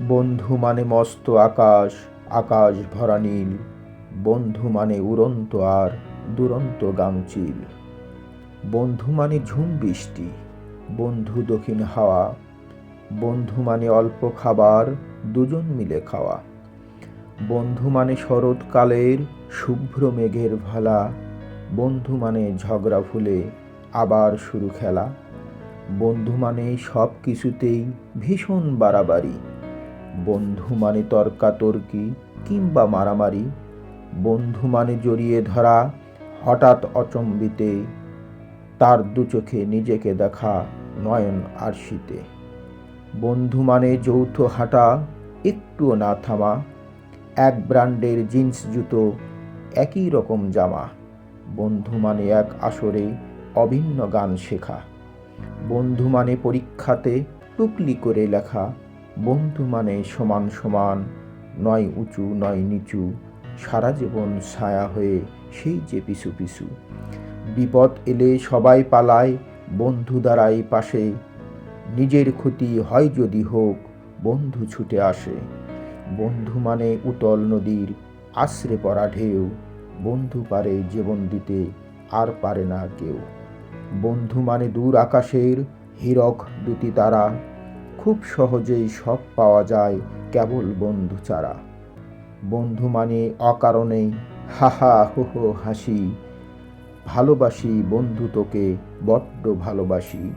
বন্ধু মানে মস্ত আকাশ আকাশ ভরা নীল, বন্ধু মানে উড়ন্ত আর দুরন্ত গাংচিল বন্ধু মানে ঝুম বৃষ্টি, বন্ধু দক্ষিণ হাওয়া, বন্ধু মানে অল্প খাবার, দুজন মিলে খাওয়া। বন্ধু মানে শরৎকালের শুভ্র মেঘের ভালা, বন্ধু মানে ঝগড়া ফুলে, আবার শুরু খেলা। বন্ধু মানে সব কিছুতেই ভীষণ বাড়াবাড়ি। বন্ধু মানে তর্কাতর্কি কিংবা মারামারি। বন্ধু মানে জড়িয়ে ধরা হঠাৎ অচম্বিতে, তার দু চোখে নিজেকে দেখা নয়ন আর শীতে বন্ধু মানে যৌথ হাঁটা একটুও না থামা, এক ব্র্যান্ডের জিন্স জুতো, একই রকম জামা। বন্ধু মানে এক আসরে অভিন্ন গান শেখা। বন্ধু মানে পরীক্ষাতে টুকলি করে লেখা বন্ধু মানে সমান সমান, নয় উঁচু, নয় নিচু, সারা জীবন ছায়া হয়ে সেই যে পিছু পিছু। বিপদ এলে সবাই পালায়, বন্ধু দাঁড়ায় পাশে। নিজের ক্ষতি হয় যদি হোক, বন্ধু ছুটে আসে। বন্ধু মানে উতল নদীর আশ্রে পড়া ঢেউ। বন্ধু পারে জীবন দিতে, আর পারে না কেউ। বন্ধু মানে দূর আকাশের হীরক দুটি তারা। খুব সহজেই সব পাওয়া যায় কেবল বন্ধু ছাড়া। বন্ধু মানে অকারণেই হাহা হো হো হাসি। ভালোবাসি বন্ধু তোকে, বড্ড ভালোবাসি।